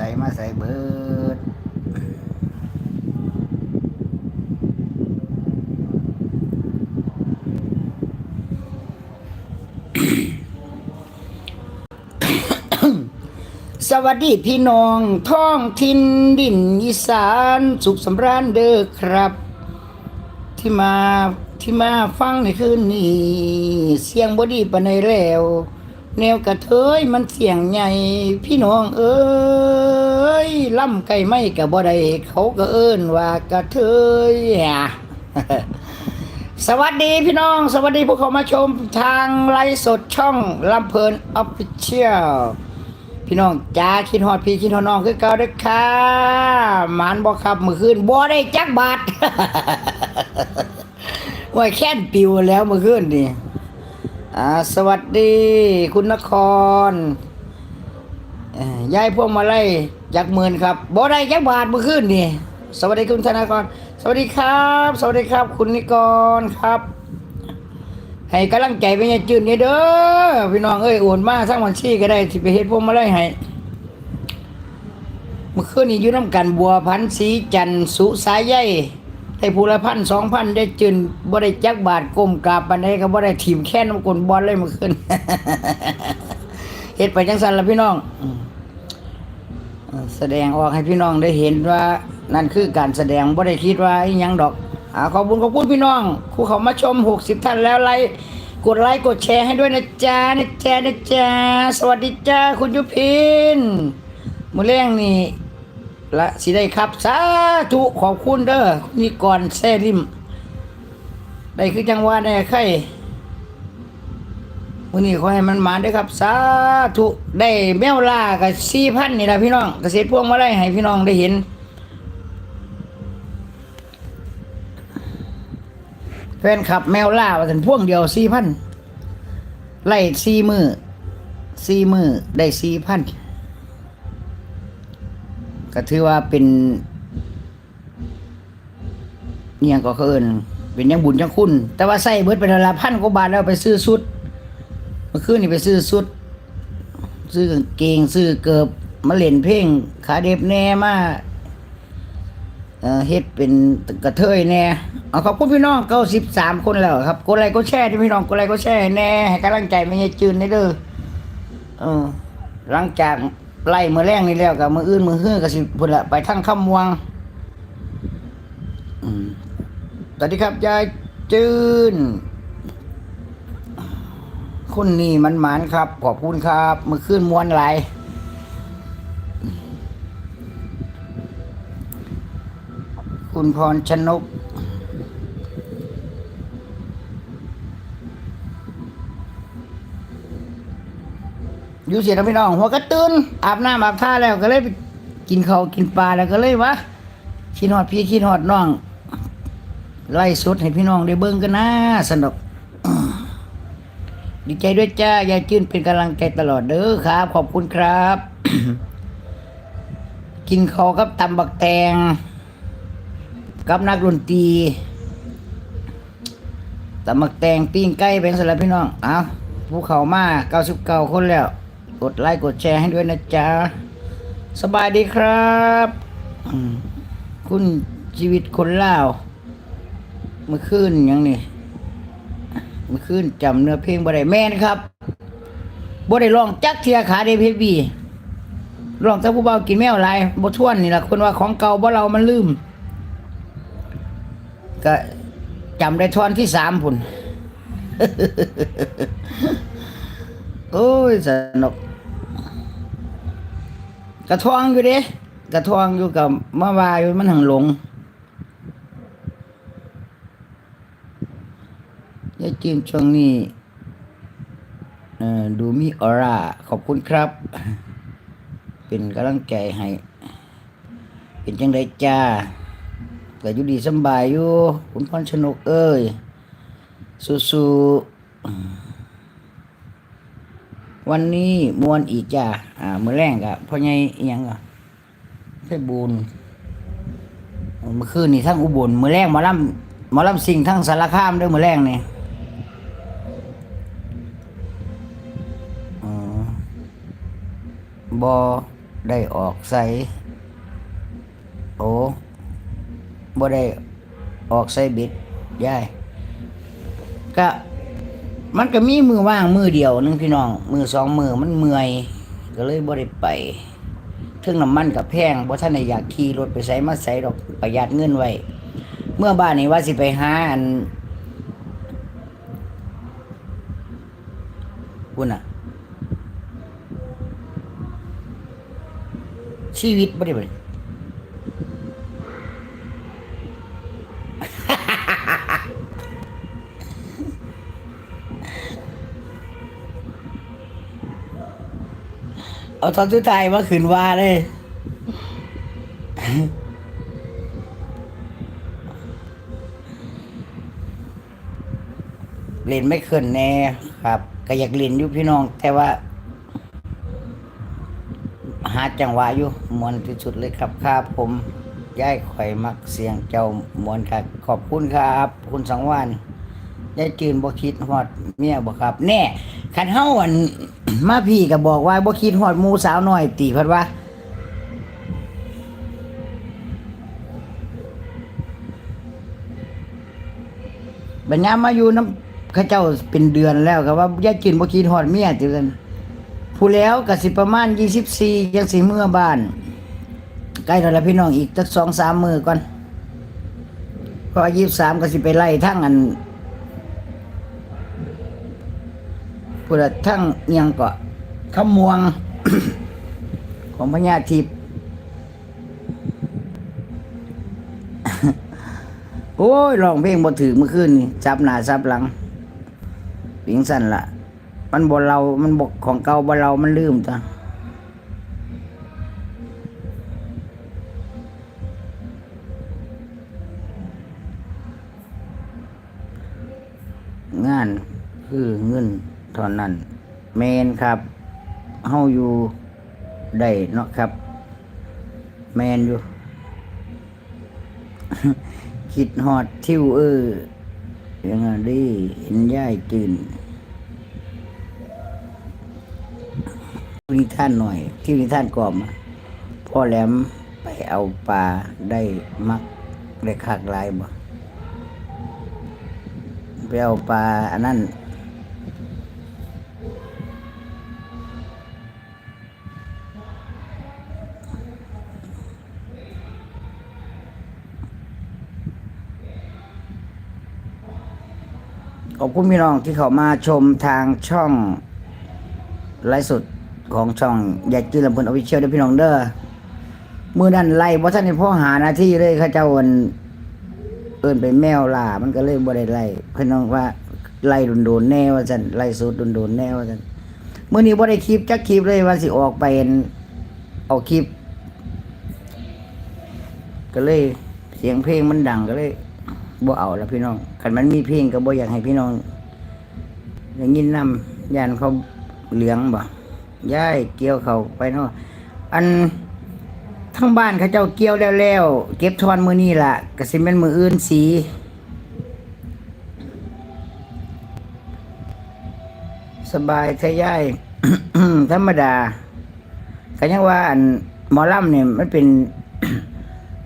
ส่มาใส่เบิดสวัสดีพี่น้องท้องทินดินอีสานสุขสำราญเด้อครับ ที่มาที่มาฟังในคืนนี้ เสียงบอดีปนในแล้ว แนวกระเทยมันเสียงใหญ่ พี่น้องเอ้ยล่ำไก่ไม่กับบ่ได้เขาก็เอิ้นว่ากระเทยอะสวัสดีพี่น้อง สวัสดีพวกเขามาชมทางไลฟ์สดช่องลำเพลินออฟฟิเชียลพี่น้องจ้าคิดฮอดพี่คิดฮอดน้องคือเก่าเด้อค่ะหมานบ่ครับมื้อคืนบ่ได้จักบาทว่าแค่นปิวแล้วมื่อคืนนี่ สวัสดีคุณนครยายพวงมาไล่จักหมื่นครับบ่ได้จักบาทเมื่อคืนนี่สวัสดีคุณธนากร สวัสดีครับ สวัสดีครับ คุณนิกรครับ ให้กำลังใจไปยังจืนนี่เด้อพี่น้องเอ้ยโอนมาสร้างวันชี่ก็ได้ที่ไปเฮ็ดพวกมาไล่ให้เมื่อคืนนี้อยู่น้ำกันบัวพันธุ์สีจันทร์สุสายใย ได้ผู้ละพันสองพันได้จืนบ่ได้จักบาทก้มกราบปานใดก็บ่ได้ทีมแค่น้ำกลบอลเลยเมื่อคืนเฮ็ดไปจังซั่นละพี่น้องอืมเอ่อแสดงออกให้พี่น้องได้เห็นว่านั่นคือการแสดงบ่ได้คิดว่าอีหยังดอกอ่าขอบคุณขอบคุณพี่น้องผู้เขามาชม 60 ท่านแล้วไลค์กดไลค์กดแชร์ให้ด้วยนะจ๊ะนะจ๊ะนะจ๊ะสวัสดีจ้าคุณยุพินมื้อแรงนี่ ละสิได้ครับ สาธุขอบคุณเด้อนี่ก่อนแซ่ริม ได้คือจังหวะได้ไข่มื้อนี้ขอให้มันมาด้อครับ สาธุได้แมวล่ากับ4,000นี่ละพี่น้องเกษตรพวงมาลัยให้พี่น้องได้เห็น แฟนขับแมวล่าว่าสันพ่วงเดียวสี่พันไล่สี่มือสี่มือได้สี่พัน ก็ถือว่าเป็นเนี่ยงก็เขาเอินเป็นยังบุญยังคุณ แต่ว่าใส่เบิดเป็นละพันกว่าบาทแล้วไปซื้อสุดเมื่อคืนนี่ไปซื้อสุด ซื้อกางเกงซื้อเกิบมาเล่นเพลงขาเด็บแน่มาเอ่อเฮ็ดเป็นกระเทยแน่เอาขอบคุณพี่น้องเก้าสิบสามคนแล้วครับกดไลค์กดแชร์ที่พี่น้องกดไลค์กดแชร์แน่ให้กำลังใจไม่ใช่จืนได้เด้อเออหลังจาก ไล่มือแรงนี่แล้วกับมืออื่นมือฮื้อก็สิพุ่นละไปทั้งคำมวงสวัสดีครับยายจืนคนนี้มันหมานครับ ขอบคุณครับมือขึ้นมวนไหลคุณพรชนก อยู่เสียนะพี่น้องหัวกระตื้นอาบน้ำอาบท่าแล้วก็เลยไปกินข้าวกินปลาแล้วก็เลยวะคิดหอดพี่คิดหอดน้องไล่สดให้พี่น้องได้เบิ่งกันนะสนุกดีใจด้วยจ้ายายจื้นเป็นกำลังใจตลอดเด้อครับ ขอบคุณครับ กินข้าวกับตำบักแตง กับนักดนตรีตำมักแตงปิ้งไก่เป็นสลับพี่น้อง เอาผู้เขามาเก้าสิบเก้าคนแล้ว กดไลค์กดแชร์ให้ด้วยนะจ๊ะ สบายดีครับคุณชีวิตคนล่าวเมื่อคืนยังนี่เมื่อคืนจำเนื้อเพลงบ่ได้แม่นครับบ่ได้ร้องจักเทียขาเดเพบีร้องแต่ผู้เบากินแมวหลายบ่ทวนนี่แหละคนว่าของเก่าบ่เรามันลืม ก็จำได้ท่อนที่สามพุ่น โอ้ยสนุก กระทองอยู่เด้กระทองอยู่กับมาวาอยู่มันหังหลงยายจีนช่วงนี้ดูมีออร่า ขอบคุณครับ เป็นกำลังใจให้ เป็นจังไดจ้าก็อยู่ดีสบายอยู่ คุณพรชนกเอ้ยสู้ๆ วันนี้มวนอีกจ้าอ่ามื้อแรงกะพ่อใหญ่อิหยังอะเพชรบูรณ์เมื่อคืนนี่ทั้งอุบลมื้อแรงมาล่ำมาล่ำสิ่งทั้งสารคามด้วยมื้อแรงนี่อ๋อได้ออกใส่โอ้บ่ได้ออกใส่บิดยายก็ มันก็มีมือว่างมือเดียวนึงพี่น้อง มือสองมือมันเมื่อย ก็เลยบ่ได้ไปเครื่องน้ำมันกับแพงบ่ท่านอยากขี่รถไปใส่มาใส่ดอกประหยัดเงินไว้ เมื่อบ้านนี้ว่าสิไปหาอันคุณน่ะชีวิตบ่ได้บ่ เอาตอนสุดท้ายมาขืนว่าเลยเล่นไม่เขินแน่ครับ ก็อยากเล่นอยู่พี่น้อง แต่ว่า หาจังหวะอยู่มวนที่สุดเลยครับครับผมย้ายข่อยมักเสียงเจ้ามวนครับขอบคุณครับ คุณสังวาน ได้จืนบ่คิดฮอดเมียบ่ครับ แน่คันเฮาอันมาพี่ก็บอกว่าบ่คิดฮอดหมู่สาวน้อยตีเพิ่นว่าบัญญามมาอยู่น้ำข้าเจ้าเป็นเดือนแล้วก็ว่าย่าจินบ่คิดฮอดเมียติกันผู้แล้วก็สิประมาณ24ยังสิเมื่อบ้านใกล้แล้วล่ะพี่น้องอีกสัก2-3มื้อก่อนเพราะ23ก็สิไปไล่ทั้งอัน พุ่นละทั้งเอียงก็ขมวง ของพญาทิพย์โอ้ยลองเพลงบ่ถือเมื่อคืนนี่จับหน้าจับหลังปิงสั่นละมันบ่เรา มันบกของเก่าบ่เรา มันลืมจ้ะ นั้นเมนครับเฮาอยู่ได้เนาะครับ แมนอยู่ คิดฮอดทิวเออยังไงดีเห็นย่ายจืนนิท่านหน่อยที่นิท่านก่อมพ่อแหลมไปเอาปลาได้มักได้คักลายบ่ไปเอาปลาอันนั้น คุณพี่น้องที่เขามาชมทางช่องไลฟ์สดของช่องยากจืนลำพูนออฟฟิเชียลด้วยพี่น้องเด้อมือนั้นไล่บ่ทันในพ่อหาหน้าที่เลยเขาเจ้าเอินเอินไปแมวล่ามันก็เลยบ่ได้ไล่พี่น้องว่าไล่โดนๆแน่ว่าซั่นไล่สุดโดนๆแน่ว่าซั่นมื้อนี้บ่ได้คลิปจักคลิปเลยว่าสิออกไปเห็นเอาคลิป ก็เลยเสียงเพลงมันดังก็เลย บ่เอาแล้วพี่น้องคันมันมีเพลงก็บ่อยากให้พี่น้องอย่างยินนำย่านเขาเหลืองบ่ย้ายเกี่ยวเขาไปเนาะอันทั้งบ้านเขาเจ้าเกี่ยวแล้วแล้วเก็บทอนมือนี่ล่ะก็สิแม่นมืออื่นสีสบายทะยายธรรมดาก็ยังว่าอันหมอลำเนี่ยมันเป็น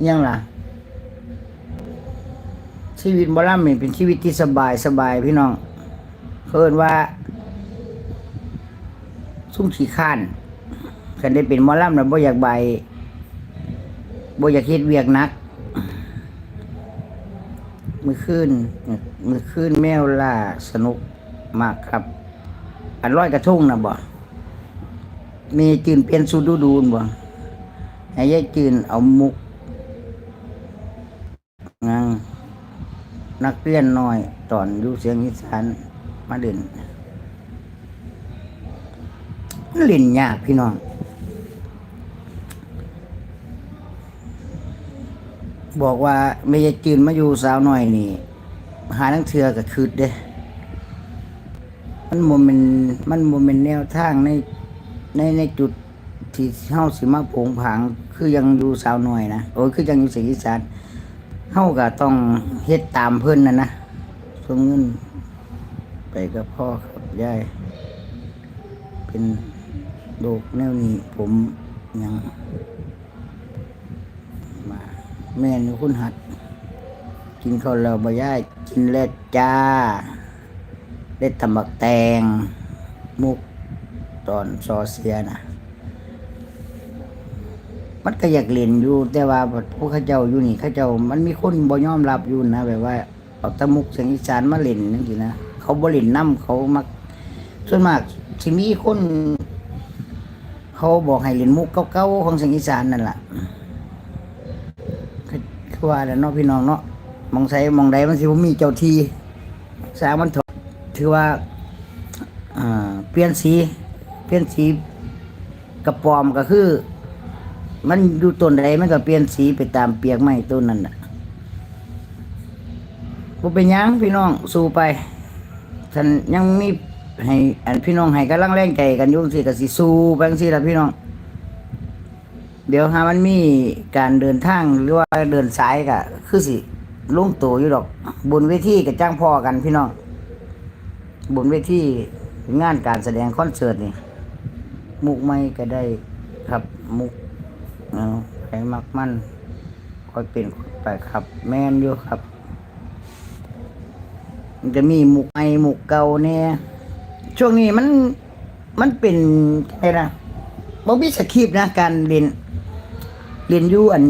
ยังล่ะ ชีวิตหมอลำนี่เป็นชีวิตที่สบายสบายพี่น้องเพิ่นว่า ซุ่มขี้ข้านกันได้เป็นมอลำแล้วบ่อยากใบบ่อยากเฮ็ดเวียกนัก มือคืนมือคืนแมวล่าสนุกมากครับ อันร้อยกระทงนะบ่มีจืนเปลี่ยนสูตรดูดูนบ่ให้ยายจืนเอามุกงัง นักเรียนน้อย ตอนอยู่เสียงอีสานมาเด่นมันเล่นยากพี่น้อง บอกว่าไม่ยจืนมาอยู่สาวหน่อยนี่ หาทั้งเทือกับคืดเด้ มันโมเมนมันโมเมนแนวทางในในในจุดที่เฮาสิมาผงผาง คือยังอยู่สาวหน่อยนะ โอ้ยคือยังอยู่เสียงอีสาน เฮาก็ต้องเฮ็ดตามเพิ่นนะนะส่งเงิน ไปกับพ่อครับยายเป็นโรคแนวนี้ผมยัง มาแม่นคุณหัด กินข้าวแล้วบ่ย่ายกินแล้วจ้าได้ตำบักแตง มุกตอนซอเสียนะ มันก็อยากเล่นอยู่ แต่ว่าพวกเขาเจ้าอยู่นี่เขาเจ้ามันมีคนบ่ยอมรับอยู่นะแบบว่าเอาตะมุกเสียงอีสานมาเล่นนั่นสินะเขาบ่เล่นน้ำเขามักส่วนมากสิมีคน เขาบอกให้เล่นมุกเก่าๆของเสียงอีสานนั่นแหละคือว่าแล้วเนาะพี่น้องเนาะมองใส่มองใดมันสิบ่มีเจ้าทีสางมันถอดถือว่าอ่าเปลี่ยนสี เปลี่ยนสีกระปอมก็คือ มันอยู่ต้นใดมันก็เปลี่ยนสีไปตามเปียกไม้ต้นนั้นน่ะบ่เป็นหยังพี่น้องสู้ไปท่านยังมีให้อันพี่น้องให้กำลังแรงใจกันอยู่สิก็สิสู้ไปจังซี่ล่ะพี่น้อง เดี๋ยวหามันมีการเดินทางหรือว่าเดินสายก็คือสิลงตัวอยู่ดอกบนเวทีก็จ้างพ่อกันพี่น้องบนเวทีงานการแสดงคอนเสิร์ตนี่ มุกไม่ก็ได้ครับมุก เอาใครมักมันค่อยเป็นค่อยไปครับ แม่นอยู่ครับ มันจะมีหมุกไอหมุกเก่าเนี่ยช่วงนี้มันมันเป็นอะไรนะบ่มีสคริปต์นะการเรียนเรียนยู่อัน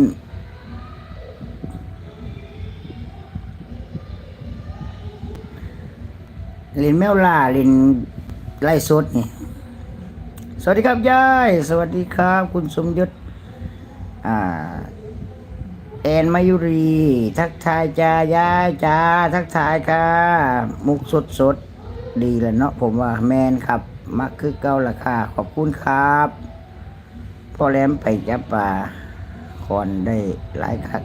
เรียนแมวล่าเรียนไล่สดนี่ สวัสดีครับยาย สวัสดีครับ คุณสมยศ เอ่าแอนมายุรี ทักทายจ้ายายจ้าทักทายค่ะ มุกสดสดดีเลยเนาะผมว่าแมนครับ มักคือเก้าราคาขอบคุณครับพ่อแหลมไปจับปลาคอนได้หลายคัก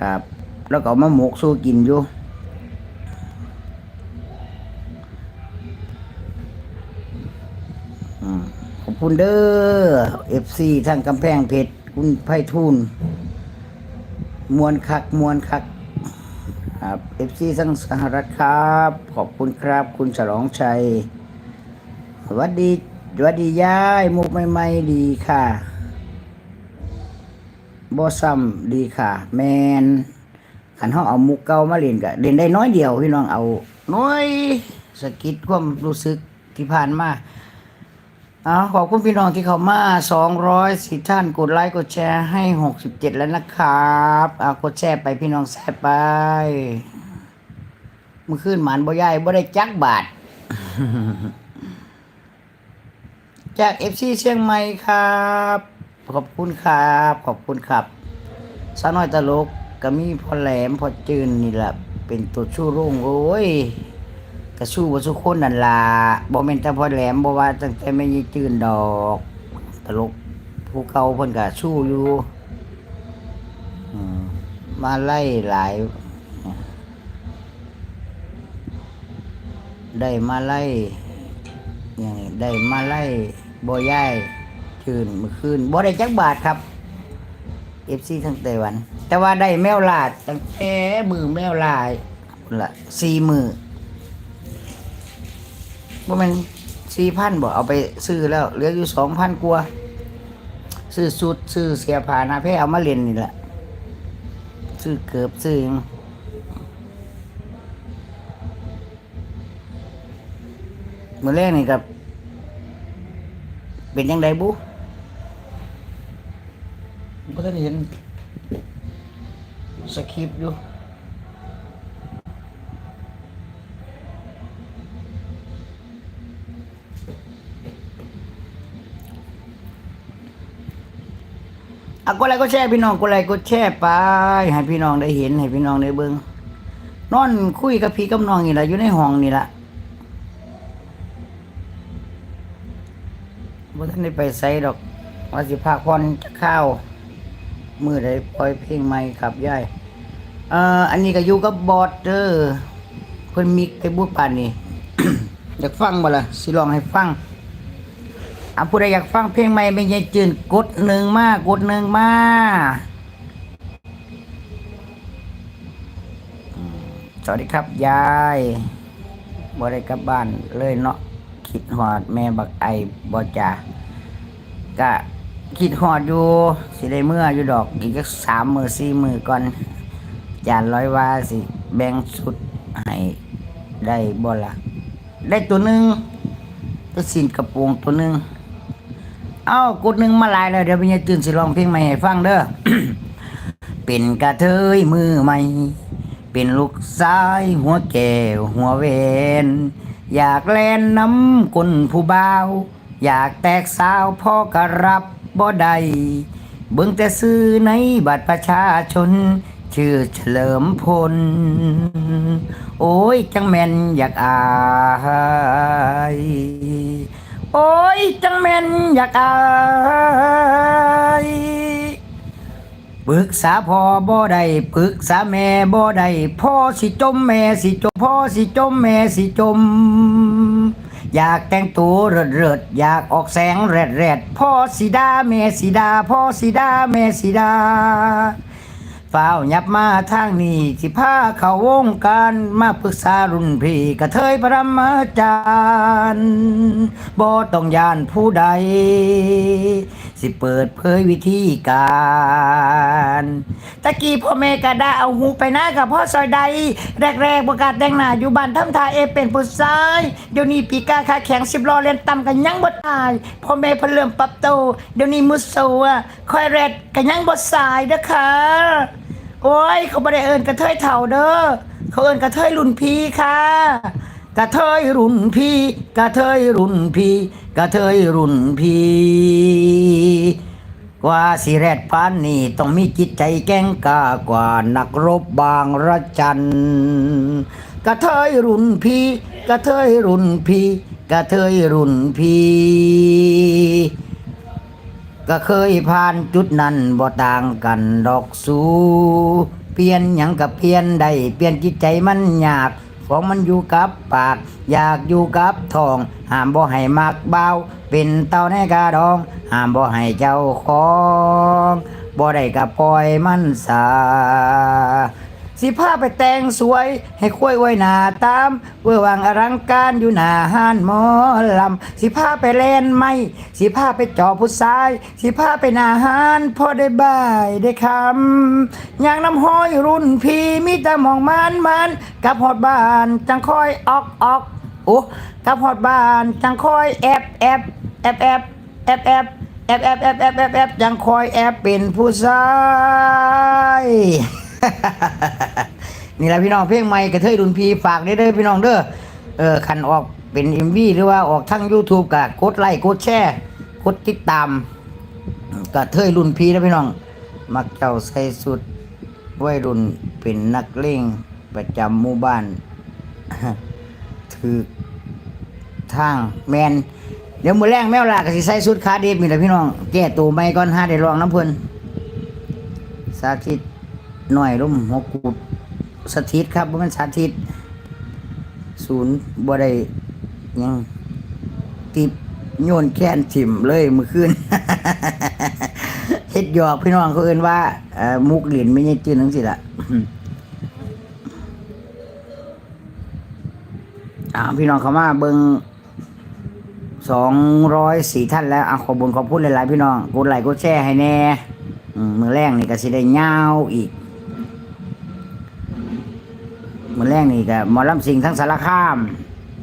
ครับ แล้วก็มาหมกสู้กินอยู่ อืมขอบ คุณเด้อเอฟซีทางกำแพงเพชรคุณไพฑูรย์มวนคักมวนคักครับเอฟซีทั้งสหรัฐครับ ขอบคุณครับ คุณฉลองชัยสวัสดีสวัสดียายมุกใหม่ๆดีค่ะบอซัมดีค่ะ แมนขันเขาเอามุกเก่ามาเล่นกะเล่นได้น้อยเดียวพี่น้องเอา น้อยสกิดความรู้สึกที่ผ่านมา เอาขอบคุณพี่น้องที่เข้ามา200สิท่านกดไลค์กดแชร์ให้67แล้วนะครับเอากดแชร์ไปพี่น้องแชร์ไปเมื่อคืนหมานบ่ยายบ่ได้จักบาท จาก FC เชียงใหม่ครับ ขอบคุณครับ ขอบคุณครับสาวน้อยตลกก็มีพอแหลมพอจืนนี่แหละเป็นตัวชู้รุ่งโอ้ย กระสู้ว่าสุคนนั่นล่ะบ่แม่นแต่พอแหลมบ่ว่าตั้งแต่ไม่ยีจืนดอก ตลกผู้เก่าเพิ่นก็สู้อยู่มาไล่หลาย ได้มาไล่อย่างนี้ได้มาไล่บ่ย้ายจืนเมื่อคืนบ่ได้จักบาทครับ FC ทั้งไต้หวัน แต่ว่าได้แมวลาดตั้งแต่มือแมวลายพุ่นละ4มือ ว่ามันสี่พันบ่เอาไปซื้อแล้วเหลืออยู่สองพันกว่าซื้อสุดซื้อเสียผ่านาแพ้เอามาเล่นนี่แหละซื้อเกือบซื้อยังมือแรกนี่กับ เป็นยังไงบุก็ท่านเห็นสคริปต์อยู่ อะกดไลค์กดแชร์พี่น้องกดไลค์กดแชร์ไป ให้พี่น้องได้เห็นให้พี่น้องได้เบิ่งนอนคุยกับพี่กับน้องนี่แหละอยู่ในห้องนี่แหละบ่ทันได้ไปไสดอกว่าสิพาพรจะข้าวมือใดปล่อยเพลงใหม่ครับยายเอ่ออันนี้ก็อยู่กับบอสเด้อเพิ่นมิกไอ้บุญปานนี่อยากฟังบ่ล่ะสิลองให้ฟัง อะผู้ใดอยากฟังเพลงใหม่ไม่ใช่จืนกดหนึ่งมากกดหนึ่งมาอืมสวัสดีครับ ยายบ่ได้กลับบ้านเลยเนาะคิดหอดแม่บักไอบ่จ่าก็คิดฮอดอยู่สิได้เมื่ออยู่ดอกอีกสามมือสี่มือก่อนจานร้อยว่าสิ แบ่งสุดให้ได้บ่ละได้ตัวหนึ่งก็สินกระโปรงตัวหนึ่ง เอ้ากดหนึ่งมาลายแล้วเดี๋ยวพี่จะตื่นสิร้องเพลงใหม่ให้ฟังเด้อ เป็นกระเทยมือใหม่ เป็นลูกสายหัวแก้วหัวเวนอยากแล่นน้ำกลผู้บ่าว อยากแตกสาวพ่อกระรับบ่ได้เบิ่งแต่ซื้อในบัตรประชาชน ชื่อเฉลิมพล โอ้ย จังแม่นอยากอาย โอ้ย จังแม่นอยากอายปรึกษาพ่อบ่ได้ปรึกษาแม่บ่ได้พ่อสิจมแม่สิจมพ่อสิจมแม่สิจม อยากแต่งตัวเริดเริดๆอยากออกแสงแรดแรดๆพ่อสิดาแม่สิดาพ่อสิดาแม่สิดา ฝ้าวยับมาทางนี้สิพาเข้าวงการมาปรึกษารุ่นพี่กระเทยปรมาจารย์บ่ต้องยานผู้ใด สิเปิดเผยวิธีการ ตะกี้พ่อแม่กระดาเอาหูไปหน้ากับพ่อซอยใด แรกๆประกาศแต่งหน้าอยู่บ้านทำทาเอเป็นผู้ชาย เดี๋ยวนี้ปีกาขาแข็งสิบล้อเล่นต่ำกันยังบ่ตายพ่อแม่เพนเริ่มปรับโตวเดี๋ยวนี้มุสโซอะคอยแรดกันยังบ่สายเด้อค่ะ โอ้ย เขาไม่ได้เอินกระเทยเถ่าเด้อเขาเอินกระเทยรุ่นพี่ค่ะกระเทยรุ่นพี่กระเทยรุ่นพี่กระเทยรุ่นพี่กว่าสิแรดปานนี่ต้องมีจิตใจแกร่งกล้ากว่านักรบบางระจันกระเทยรุ่นพี่กระเทยรุ่นพี่กระเทยรุ่นพี่ ก็เคยผ่านจุดนั้นบ่ต่างกันดอกสูเปลี่ยนหยังกับเปลี่ยนได้เปลี่ยนจิตใจมันยาก ของมันอยู่กับปาก อยากอยู่กับทองห้ามบ่ให้มักเบาเป็นเต้าในกาดองห้ามบ่ให้เจ้าของบ่ได้กับปล่อยมันสา สิพาไปแต่งสวย ให้คุยไว้หน้าตาม เวอร์วังอลังการอยู่หน้าห้านหมอลำสิพาไปเล่นไม่ สิพาไปจอผู้ชาย สิพาไปหน้าห้านพอได้บ่ายได้คำอย่างน้ำห้อยรุ่นพี่มีแต่มองมันมันกับหอดบ้านจังคอยออกออกโอ้กับหอดบ้านจังคอยแอบแอบแอบแอบแอบแอบแอบแอบแอบแอบแอบแอบจังคอยแอบเป็นผู้ชาย นี่แหละพี่น้องเพลงใหม่กระเทยรุนพีฝากได้เด้อพี่น้องเด้อเออคันออกเป็นเอ็มวีหรือว่าออกทั้ง YouTube ก็กดไลค์กดแชร์กดติดตามกระเทยรุ่นพีนะพี่น้อง มักเจ้าใส่สุดวัยรุ่นเป็นนักเลงประจำหมู่บ้านถือทางแมนเดี๋ยวมือแรงแมวลาก็สิใส่สุดคาเดฟนี่แหละพี่น้อง แก้ตัวไม่ก่อนหาได้ลองน้ำเพิ่นสาธิต หน่อยลุ่มหกูดสถิตครับบ่แมันสาธิต ศูนย์บ่ได้ยังติบโยนแค้นถิ่มเลยมื่อคืนเฮ็ดหยอกพี่น้องเขาเอิ้นว่าอมุกเหรียญไม่ใช่จื้อนังสิละอ่าพี่น้องเขามาเบิงสองร้อยสี่ท่านแล้วอะขอบุญขอบคุณหลายๆพี่น้อง กดไลค์กดแชร์ให้แน่มมือแรกนี่ก็สิได้ยาวอีก มือแรกนี่ก็หมอลำสิงทั้งสารคาม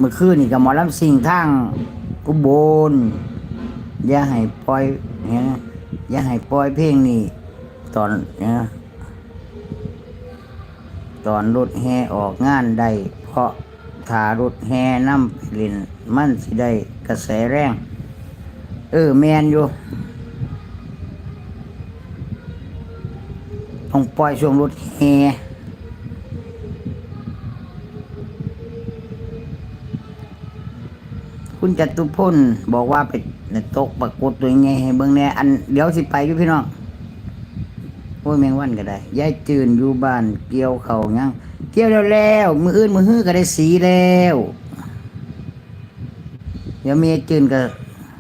มือคืนนี่ก็หมอลำสิงทั้งกุบลอย่าให้ปล่อยเนี่ยอย่าให้ปล่อยเพลงนี่ตอนเนี่ยตอนรถแห่ออกงานได้เพราะถารถแห่น้ำปเลินมันสิได้กระแสแรง เออแมนอยู่ต้องปล่อยช่วงรถแห่ คุณจตุพลบอกว่าไปตกปรากฏตัวยังไงให้เบิ่งแน่อันเดี๋ยวสิไปอยู่พี่น้องโอ้ยแมงวันก็ได้ยายจืนอยู่บ้านเกี่ยวเขาวยังเกี่ยวแล้วแล้วมืออื่นมือฮื้อก็ได้สีแล้วเดี๋ยวเมียจืนก็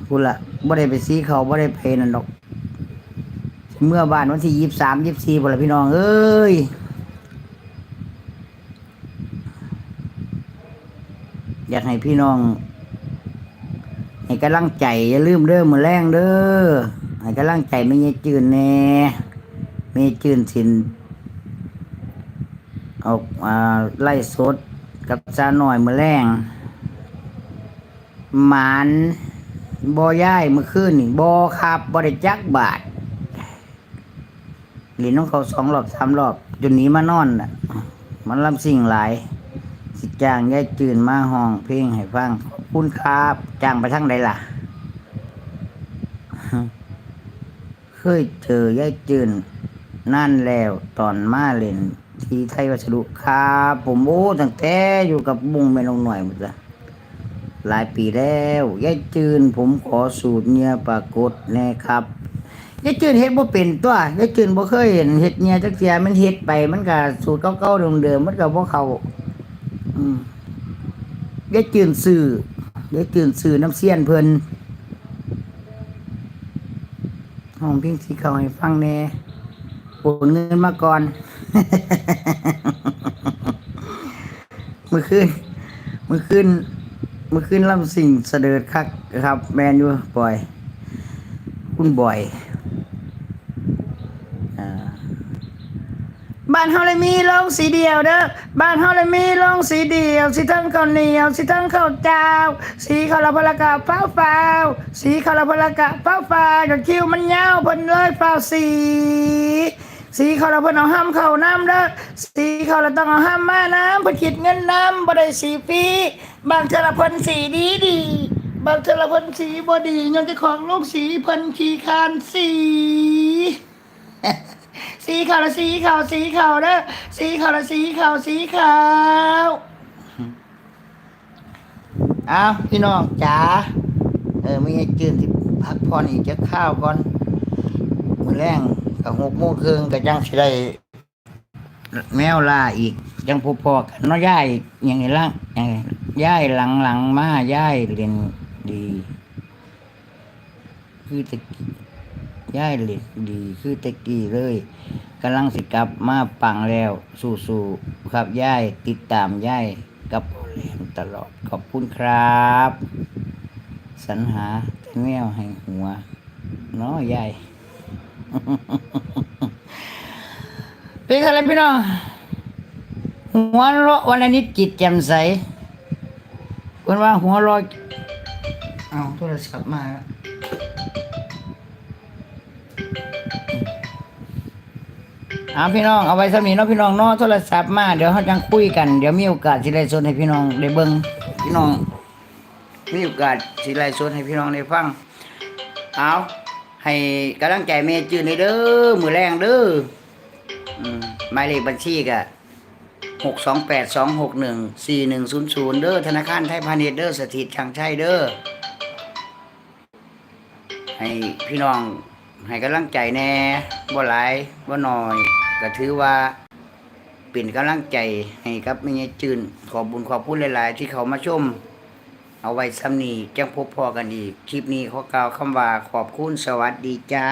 พูดละบ่ได้ไปสีเขาบ่ได้ไปนั่นดอก เมื่อบ้านวันที่ยี่สามยี่สี่พอละพี่น้องเอ้ยอยากให้พี่น้อง กำลังใจอย่าลืมเด้อมือแรงเด้อให้กำลังใจไม่ยจืนแน่ไม่ยจืนสินออกอ่าไล่สดกับซาหน่อยมือแรงหมานบอย่ายเมื่อคืนนี่บอครับบริจักบาทหลินน้องเขาสองรอบสามรอบจนหนี้มานอนน่ะ มันลำสิ่งหลาย สิจ้างยายจืนมาห้องเพลงให้ฟังคุณครับจ้างไปทั้งใดล่ะ เคยเจอยายจืนนั่นแล้วตอนมาเล่นที่ไทยวัสดุครับผมโอ้ตั้งแต่อยู่กับบุงแม่ลงหน่อยหมดละหลายปีแล้วยายจืนผมขอสูตรเนี่ยปรากฏน่ครับยายจืนเฮ็ดบ่เป็นตัวยายจืนบ่เคยเห็นเฮ็ดเนี่ยจักเทียมันเฮ็ดไปมันก็สูตรเก่าๆเดิมๆมันก็บ่เข้า อืมยายจืนซื้อยายจืนซื้อน้ำเสียนเพิ่นห้องพียงสิเขาให้ฟังแน่โอนเงินมาก่อน เมื่อคืนเมื่อคืนเมื่อคืนลำสิ่งเสด็จคักครับ แมนอยู่บ่อย คุณบ่อยอ่า บ้านเฮาเลยมีโรงสีเดียวเด้อบ้านเฮาเลยมีโรงสีเดียว สีทั้งข้าวเหนียว สีทั้งข้าวเจ้า สีข้าวละพละกะเฝ้าเฝ้าสีข้าวละพละกะเฝ้าเฝ้าจนคิวมันยาวเพิ่นเลยเฝ้าสีสีเขาเราเพิ่นเอาห้ามเข้าน้ำเด้อสีเขาเราต้องเอาห้ามมาน้ำเพิ่นคิดเงินน้ำบ่ได้สีฟรีบางเทละเพิ่นสีดีดี บางเทละเพิ่นสีบ่ดีย้อนเจ้าของลูกสีเพิ่นขี้คานสี สีขาวละสีขาวสีขาวเด้อสีขาวละสีขาวสีขาวอ้าวพี่น้องจ๋าเออไม่ให้จืนที่พักผ่อนอีกจะข้าวก่อนมือแรงกับหกโมงครึ่งก็ยังสิได้แมวล่าอีก ยังพอพอกันน้อยย่ายอย่างไงล่ะอย่างไงย่ายหลังหลังๆมาย่ายเรียนดีคือตะกี้ ย่ายเรียนดีคือตะกี้เลยกำลังสิกลับมาปังแล้วสู้ๆครับย่ายติดตามย่ายกับแหลมตลอดขอบคุณครับ สรรหาแมวให้หัวเนาะย่ายเป็นอะไรพี่น้องหัวเราะวันนิดจิตแจ่มใสคนว่าหัวเรอยเอาโทรศัพท์มาแล้ว เอาพี่น้องเอาไว้สำนีเนาะพี่น้องเนาะโทรศัพท์มาเดี๋ยวเขาจังคุยกันเดี๋ยวมีโอกาสสิไลฟ์สดให้พี่น้องได้เบิ่งพี่น้องมีโอกาสสิไลฟ์สดให้พี่น้องได้ฟังเอาให้กำลังใจแม่จืดในเด้อมือแรงเด้อหมายเลขบัญชีก็หกสองแปดสองหกหนึ่งสี่หนึ่งศูนย์ศูนย์เด้อธนาคารไทยพาณิชย์เด้อสถิตช่างชัยเด้อให้พี่น้อง ให้กำลังใจแน่บ่หลายบ่น้อยก็ถือว่าเป็นกำลังใจให้ครับไม่ยจืนขอบบุญขอบคุณหลาย ๆ ที่เขามาชม เอาไว้ซ้ำนี้จังพบพอกันอีก คลิปนี้ขอกล่าวคำว่าขอบคุณสวัสดีจ้า